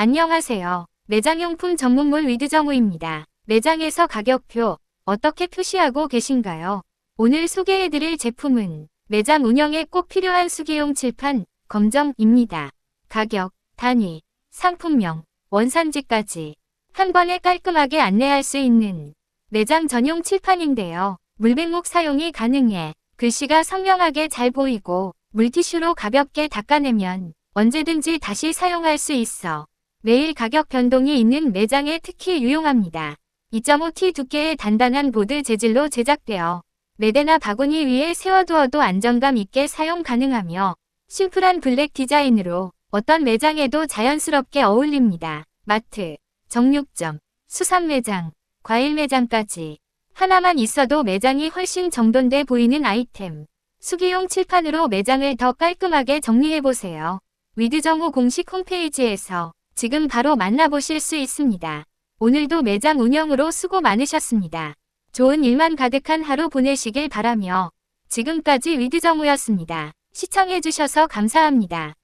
안녕하세요. 매장용품 전문몰 위드정우입니다. 매장에서 가격표 어떻게 표시하고 계신가요? 오늘 소개해드릴 제품은 매장 운영에 꼭 필요한 수기용 칠판 검정입니다. 가격, 단위, 상품명, 원산지까지 한 번에 깔끔하게 안내할 수 있는 매장 전용 칠판인데요. 물백목 사용이 가능해 글씨가 선명하게 잘 보이고 물티슈로 가볍게 닦아내면 언제든지 다시 사용할 수 있어 매일 가격 변동이 있는 매장에 특히 유용합니다. 2.5T 두께의 단단한 보드 재질로 제작되어 매대나 바구니 위에 세워두어도 안정감 있게 사용 가능하며 심플한 블랙 디자인으로 어떤 매장에도 자연스럽게 어울립니다. 마트, 정육점, 수산 매장, 과일 매장까지 하나만 있어도 매장이 훨씬 정돈돼 보이는 아이템. 수기용 칠판으로 매장을 더 깔끔하게 정리해보세요. 위드정호 공식 홈페이지에서 지금 바로 만나보실 수 있습니다. 오늘도 매장 운영으로 수고 많으셨습니다. 좋은 일만 가득한 하루 보내시길 바라며 지금까지 위드정우였습니다. 시청해주셔서 감사합니다.